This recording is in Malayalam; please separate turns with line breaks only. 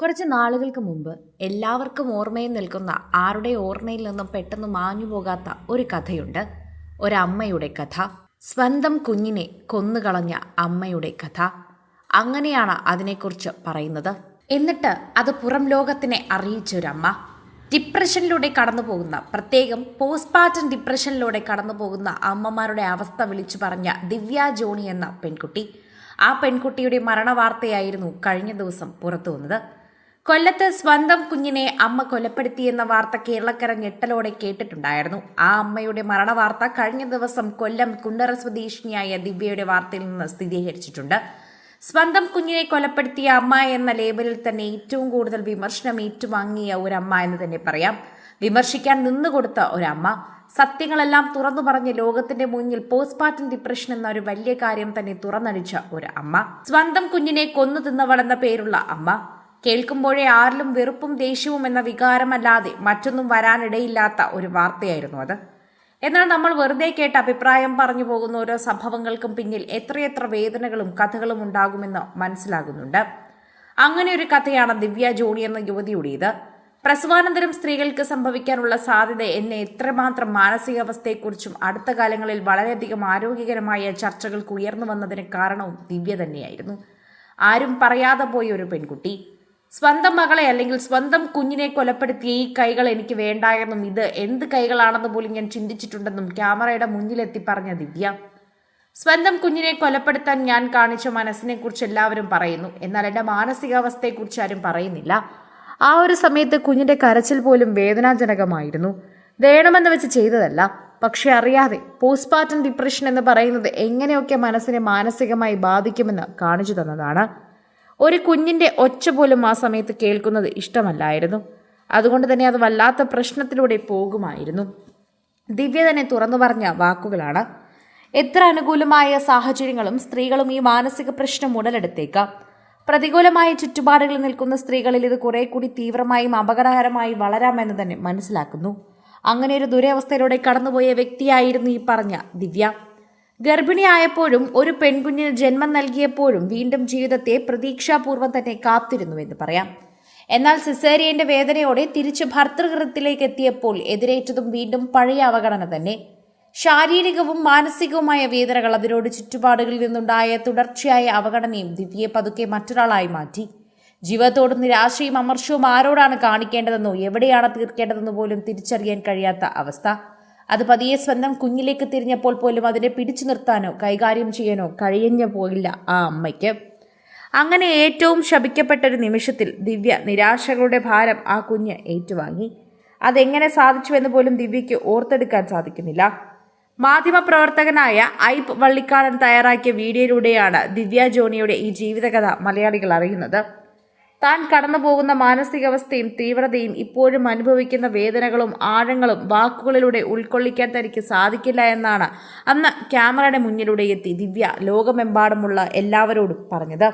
കുറച്ച് നാളുകൾക്ക് മുമ്പ് എല്ലാവർക്കും ഓർമ്മയിൽ നിൽക്കുന്ന ആരുടെ ഓർമ്മയിൽ നിന്നും പെട്ടെന്ന് മാഞ്ഞു പോകാത്ത ഒരു കഥയുണ്ട്. ഒരമ്മയുടെ കഥ. സ്വന്തം കുഞ്ഞിനെ കൊന്നുകളഞ്ഞ അമ്മയുടെ കഥ. അങ്ങനെയാണ് അതിനെക്കുറിച്ച് പറയുന്നത്. എന്നിട്ട് അത് പുറം ലോകത്തിനെ അറിയിച്ചൊരമ്മ. ഡിപ്രഷനിലൂടെ കടന്നു പോകുന്ന പ്രത്യേകം പോസ്റ്റ്പാർട്ടം ഡിപ്രഷനിലൂടെ കടന്നു പോകുന്ന അമ്മമാരുടെ അവസ്ഥ വിളിച്ചു പറഞ്ഞ ദിവ്യ ജോണി എന്ന പെൺകുട്ടി. ആ പെൺകുട്ടിയുടെ മരണവാർത്തയായിരുന്നു കഴിഞ്ഞ ദിവസം പുറത്തു വന്നത് കൊല്ലത്ത് സ്വന്തം കുഞ്ഞിനെ അമ്മ കൊലപ്പെടുത്തിയെന്ന വാർത്ത കേരളക്കര ഞെട്ടലോടെ കേട്ടിട്ടുണ്ടായിരുന്നു. ആ അമ്മയുടെ മരണവാർത്ത കഴിഞ്ഞ ദിവസം കൊല്ലം കുണ്ടറ സ്വദേശിനിയായ ദിവ്യയുടെ വാർത്തയിൽ നിന്ന് സ്ഥിരീകരിച്ചിട്ടുണ്ട്. സ്വന്തം കുഞ്ഞിനെ കൊലപ്പെടുത്തിയ അമ്മ എന്ന ലേബലിൽ തന്നെ ഏറ്റവും കൂടുതൽ വിമർശനം ഏറ്റുവാങ്ങിയ ഒരമ്മ എന്ന് തന്നെ പറയാം. വിമർശിക്കാൻ നിന്നുകൊടുത്ത ഒരമ്മ. സത്യങ്ങളെല്ലാം തുറന്നു പറഞ്ഞ് ലോകത്തിന്റെ മുന്നിൽ പോസ്റ്റ്പാർട്ടം ഡിപ്രഷൻ എന്ന ഒരു വലിയ കാര്യം തന്നെ തുറന്നടിച്ച ഒരു അമ്മ സ്വന്തം കുഞ്ഞിനെ കൊന്നു തിന്നവളെന്ന പേരുള്ള അമ്മ. കേൾക്കുമ്പോഴേ ആരിലും വെറുപ്പും ദേഷ്യവും എന്ന വികാരമല്ലാതെ മറ്റൊന്നും വരാനിടയില്ലാത്ത ഒരു വാർത്തയായിരുന്നു അത്. എന്നാൽ നമ്മൾ വെറുതെ കേട്ട് അഭിപ്രായം പറഞ്ഞു പോകുന്ന ഓരോ സംഭവങ്ങൾക്കും പിന്നിൽ എത്രയെത്ര വേദനകളും കഥകളും ഉണ്ടാകുമെന്ന് മനസ്സിലാകുന്നുണ്ട്. അങ്ങനെ ഒരു കഥയാണ് ദിവ്യ ജോണി എന്ന യുവതിയുടേത് പ്രസവാനന്തരം സ്ത്രീകൾക്ക് സംഭവിക്കാനുള്ള സാധ്യത എന്നെ എത്രമാത്രം മാനസികാവസ്ഥയെക്കുറിച്ചും അടുത്ത കാലങ്ങളിൽ വളരെയധികം ആരോഗ്യകരമായ ചർച്ചകൾക്ക് ഉയർന്നു വന്നതിന് കാരണവും ദിവ്യ തന്നെയായിരുന്നു. ആരും പറയാതെ പോയ ഒരു പെൺകുട്ടി. സ്വന്തം മകളെ അല്ലെങ്കിൽ സ്വന്തം കുഞ്ഞിനെ കൊലപ്പെടുത്തിയ ഈ കൈകൾ എനിക്ക് വേണ്ടായെന്നും ഇത് എന്ത് കൈകളാണെന്ന് പോലും ഞാൻ ചിന്തിച്ചിട്ടുണ്ടെന്നും ക്യാമറയുടെ മുന്നിലെത്തി പറഞ്ഞ ദിവ്യ. സ്വന്തം കുഞ്ഞിനെ കൊലപ്പെടുത്താൻ ഞാൻ കാണിച്ച മനസ്സിനെക്കുറിച്ച് എല്ലാവരും പറയുന്നു. എന്നാൽ എന്റെ മാനസികാവസ്ഥയെക്കുറിച്ച് ആരും പറയുന്നില്ല. ആ ഒരു സമയത്ത് കുഞ്ഞിന്റെ കരച്ചിൽ പോലും വേദനാജനകമായിരുന്നു. വേണമെന്ന് വെച്ച് ചെയ്തതല്ല. പക്ഷെ അറിയാതെ പോസ്റ്റ്പാർട്ടം ഡിപ്രഷൻ എന്ന് പറയുന്നത് എങ്ങനെയൊക്കെ മനസ്സിനെ മാനസികമായി ബാധിക്കുമെന്ന് കാണിച്ചു തന്നതാണ്. ഒരു കുഞ്ഞിന്റെ ഒച്ച പോലും ആ സമയത്ത് കേൾക്കുന്നത് ഇഷ്ടമല്ലായിരുന്നു. അതുകൊണ്ട് തന്നെ അത് വല്ലാത്ത പ്രശ്നത്തിലൂടെ പോകുമായിരുന്നു. ദിവ്യ തന്നെ തുറന്നു പറഞ്ഞ വാക്കുകളാണ്. എത്ര അനുകൂലമായ സാഹചര്യങ്ങളും സ്ത്രീകളും ഈ മാനസിക പ്രശ്നം ഉടലെടുത്തേക്കാം. പ്രതികൂലമായ ചുറ്റുപാടുകളിൽ നിൽക്കുന്ന സ്ത്രീകളിൽ ഇത് കുറെ കൂടി തീവ്രമായും അപകടകരമായി വളരാമെന്ന് തന്നെ മനസ്സിലാക്കുന്നു. അങ്ങനെ ഒരു ദുരവസ്ഥയിലൂടെ കടന്നുപോയ വ്യക്തിയായിരുന്നു ഈ പറഞ്ഞ ദിവ്യ. ഗർഭിണിയായപ്പോഴും ഒരു പെൺകുഞ്ഞിന് ജന്മം നൽകിയപ്പോഴും വീണ്ടും ജീവിതത്തെ പ്രതീക്ഷാപൂർവം തന്നെ കാത്തിരുന്നു എന്ന് പറയാം. എന്നാൽ സിസേറിയന്റെ വേദനയോടെ തിരിച്ച് ഭർത്തൃഗൃഹത്തിലേക്ക് എത്തിയപ്പോൾ എതിരേറ്റതും വീണ്ടും പഴയ അവഗണന തന്നെ. ശാരീരികവും മാനസികവുമായ വേദനകൾ അതിനോട് ചുറ്റുപാടുകളിൽ നിന്നുണ്ടായ തുടർച്ചയായ അവഗണനയും ദിവ്യയെ പതുക്കെ മറ്റൊരാളായി മാറ്റി. ജീവിതത്തോട് നിരാശയും അമർഷവും ആരോടാണ് കാണിക്കേണ്ടതെന്നോ എവിടെയാണ് തീർക്കേണ്ടതെന്നോ പോലും തിരിച്ചറിയാൻ കഴിയാത്ത അവസ്ഥ. അത് പതിയെ സ്വന്തം കുഞ്ഞിലേക്ക് തിരിഞ്ഞപ്പോൾ പോലും അതിനെ പിടിച്ചു നിർത്താനോ കൈകാര്യം ചെയ്യാനോ കഴിയഞ്ഞ പോയില്ല ആ അമ്മയ്ക്ക്. അങ്ങനെ ഏറ്റവും ശപിക്കപ്പെട്ട ഒരു നിമിഷത്തിൽ ദിവ്യ നിരാശകളുടെ ഭാരം ആ കുഞ്ഞ് ഏറ്റുവാങ്ങി. അതെങ്ങനെ സാധിച്ചുവെന്ന് പോലും ദിവ്യയ്ക്ക് ഓർത്തെടുക്കാൻ സാധിക്കുന്നില്ല. മാധ്യമപ്രവർത്തകനായ ഐപ്പ് വള്ളിക്കാടൻ തയ്യാറാക്കിയ വീഡിയോയിലൂടെയാണ് ദിവ്യ ജോണിയുടെ ഈ ജീവിതകഥ മലയാളികൾ അറിയുന്നത്. താൻ കടന്നു പോകുന്ന മാനസികാവസ്ഥയും തീവ്രതയും ഇപ്പോഴും അനുഭവിക്കുന്ന വേദനകളും ആഴങ്ങളും വാക്കുകളിലൂടെ ഉൾക്കൊള്ളിക്കാൻ തനിക്ക് സാധിക്കില്ല എന്നാണ് അന്ന് ക്യാമറയുടെ മുന്നിലൂടെ എത്തി ദിവ്യ ലോകമെമ്പാടുമുള്ള എല്ലാവരോടും പറഞ്ഞത്.